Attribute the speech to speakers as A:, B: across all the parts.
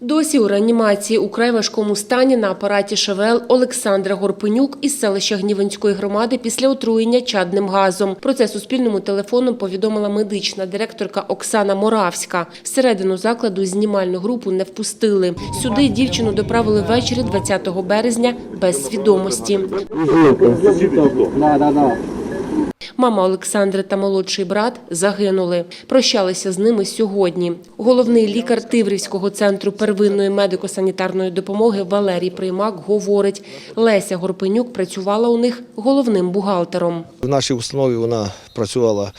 A: Досі у реанімації у край важкому стані на апараті ШВЛ Олександра Горпенюк із селища Гнівенської громади після отруєння чадним газом. Про це Суспільному телефоном повідомила медична директорка Оксана Моравська. Всередину закладу знімальну групу не впустили. Сюди дівчину доправили ввечері 20 березня без свідомості. Мама Олександри та молодший брат загинули. Прощалися з ними сьогодні. Головний лікар Тиврівського центру первинної медико-санітарної допомоги Валерій Приймак говорить, Леся Горпенюк працювала у них головним бухгалтером.
B: В нашій установі вона працювала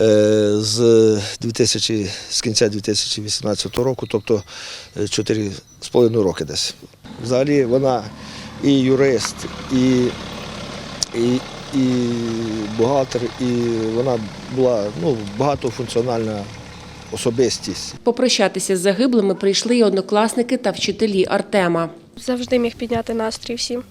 B: е, з 2000, з кінця 2018 року, тобто 4,5 роки десь. Взагалі вона і юрист, і, і, і бухгалтер, і вона була ну, багатофункціональна особистість.
A: Попрощатися з загиблими прийшли й однокласники та вчителі Артема.
C: завжди міг підняти настрій всім.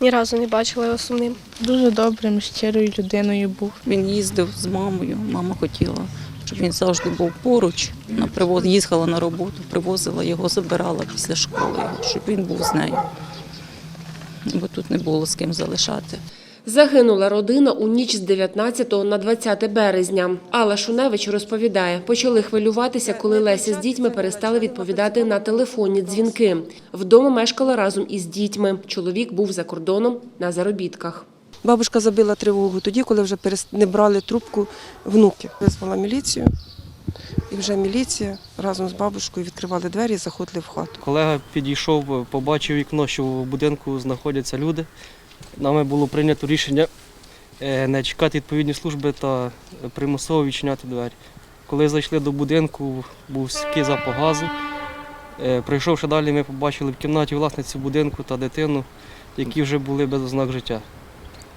C: Ні разу не бачила його сумним.
D: Дуже добрим, щирою людиною був.
E: Він їздив з мамою. Мама хотіла, щоб він завжди був поруч. Вона привоз, їхала на роботу, привозила його, забирала після школи, щоб він був з нею. Бо тут не було з ким залишати.
A: Загинула родина у ніч з 19 на 20 березня. Алла Шуневич розповідає, почали хвилюватися, коли Леся з дітьми перестали відповідати на телефонні дзвінки. Вдома мешкала разом із дітьми. Чоловік був за кордоном на заробітках.
F: Бабушка забила тривогу тоді, коли вже не брали трубку внуки. Визвала міліцію, і вже міліція разом з бабушкою відкривали двері і заходили в хату.
G: Колега підійшов, побачив вікно, що в будинку знаходяться люди. Нами було прийнято рішення е, не чекати відповідні служби та примусово відчиняти двері. Коли зайшли до будинку, був стійкий запах газу. Е, Прийшовши далі, ми побачили в кімнаті власницю будинку та дитину, які вже були без ознак життя.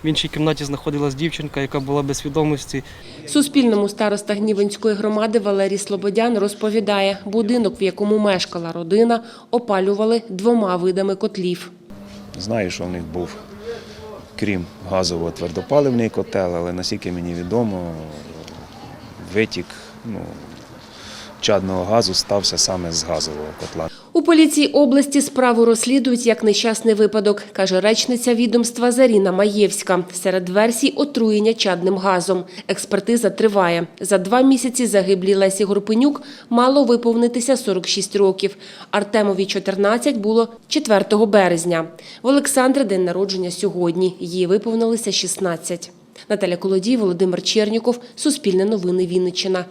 G: В іншій кімнаті знаходилась дівчинка, яка була без свідомості.
A: Суспільному староста Гнівенської громади Валерій Слободян розповідає, будинок, в якому мешкала родина, опалювали двома видами котлів.
H: Знаю, що в них був, крім газового твердопаливний котел, але наскільки мені відомо, витік ну, чадного газу стався саме з газового котла.
A: У поліції області справу розслідують як нещасний випадок, каже речниця відомства Заріна Маєвська. Серед версій отруєння чадним газом. Експертиза триває. За два місяці загиблій Лесі Горпенюк мало виповнитися 46 років. Артемові 14 було 4 березня. В Олександри день народження сьогодні. Їй виповнилося 16. Наталя Колодій, Володимир Черніков, Суспільне новини Вінниччина.